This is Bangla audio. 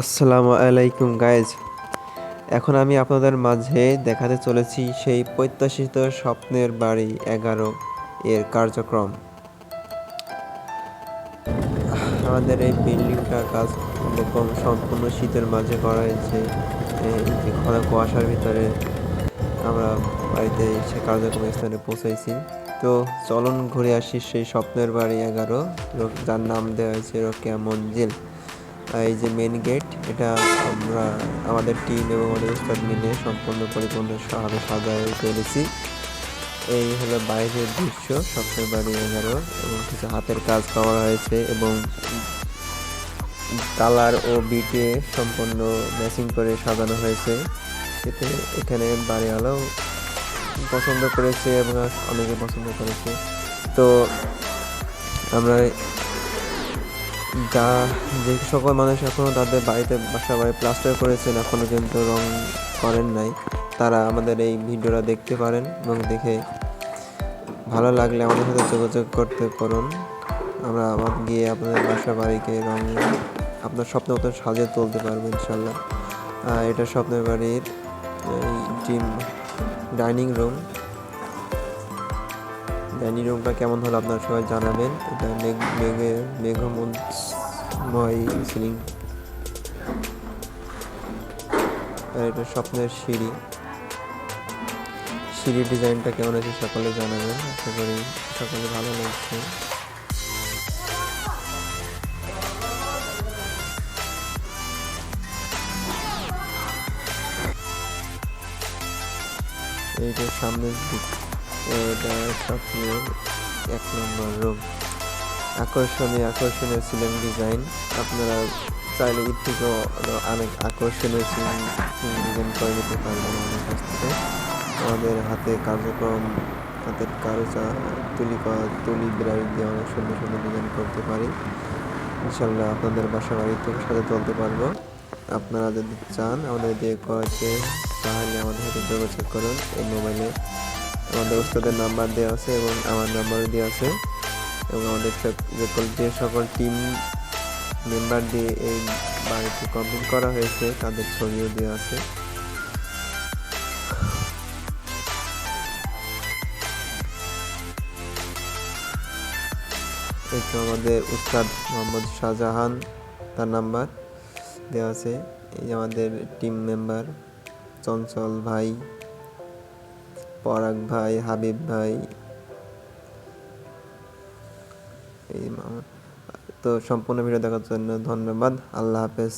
আসসালামু আলাইকুম গাইজ এখন আমি আপনাদের মাঝে দেখাতে চলেছি সেই প্রত্যাশিত স্বপ্নের বাড়ি এগারো এর কার্যক্রম। আমাদের এই বিল্ডিংটার কাজ এরকম সম্পূর্ণ শীতের মাঝে করা হয়েছে। ঘন কুয়াশার ভিতরে আমরা বাড়িতে সে কার্যক্রম স্থানে পৌঁছাইছি তো চলন ঘুরে আসি সেই স্বপ্নের বাড়ি এগারো। যার নাম দেওয়া হয়েছে রোকেয়া মঞ্জিল। এই যে মেন গেট এটা আমরা আমাদের টিম এবং আমাদের উস্তাদ মিলে সম্পূর্ণ পরিপূর্ণ পরিপূর্ণভাবে সাজায় তুলেছি এই হলো বাইরের দৃশ্য সবচেয়ে বাড়ি এগারো এবং কিছু হাতের কাজ করা হয়েছে এবং কালার ও বিটে সম্পূর্ণ ম্যাচিং করে সাজানো হয়েছে। এতে এখানে বাড়িওয়ালাও পছন্দ করেছে এবং অনেকে পছন্দ করেছে। তো আমরা যা যে সকল মানুষ এখনও তাদের বাড়িতে বাসা বাড়ি প্লাস্টার করেছেন এখনও কিন্তু রং করেন নাই। তারা আমাদের এই ভিডিওটা দেখতে পারেন এবং দেখে ভালো লাগলে আমাদের সাথে যোগাযোগ করতে করুন। আমরা আবার গিয়ে আপনাদের বাসা বাড়িকে রং আপনার স্বপ্ন মতো সাজিয়ে তুলতে পারব ইনশাল্লাহ এটা স্বপ্নের বাড়ির জিম ডাইনিং রুম ডাইনিং কেমন হলো আপনারা সবাই জানাবেন। এটা মেঘ, মেঘে, মেঘময় সিলিং। আর এটা স্বপ্নের সিঁড়ি। সিঁড়ির ডিজাইনটা কেমন আছে সকলে জানাবেন। আশা করি সকলে ভালো লাগছে। এইটার সামনের দিক। এটা স্বপ্নের এক নম্বর রুম আকর্ষণীয় আকর্ষণীয় সিলিং ডিজাইন আপনারা চাইলে এর থেকেও অনেক আকর্ষণীয় সিলিং ডিজাইন করে নিতে পারবেন আমাদের কাছ থেকে। আমাদের হাতে কার্যক্রম, হাতের কারুচা, তুলি তুলি ব্রাইট দিয়ে অনেক সুন্দর সুন্দর ডিজাইন করতে পারি। ইনশাল্লাহ আপনাদের বাসা বাড়ি থেকে সাথে তুলতে পারব। আপনারা যদি চান, আমাদের দিয়ে করাতে তাহলে আমাদের সাথে যোগাযোগ করুন এই মোবাইলে আমাদের ওস্তাদের নাম্বার দেওয়া আছে এবং আমার নাম্বারও দেওয়া আছে এবং আমাদের সকল যে সকল টিম মেম্বার দিয়ে এই বাড়িটি কমপ্লিট করা হয়েছে, তাদের ছবিও দেওয়া আছে। তো আমাদের উস্তাদ মোহাম্মদ শাহজাহান, তার নাম্বার দেওয়া আছে। এই আমাদের টিম মেম্বার চঞ্চল ভাই পরাগ ভাই হাবিব ভাই এই তো সম্পূর্ণ ভিডিও দেখার জন্য ধন্যবাদ। আল্লাহ হাফেজ।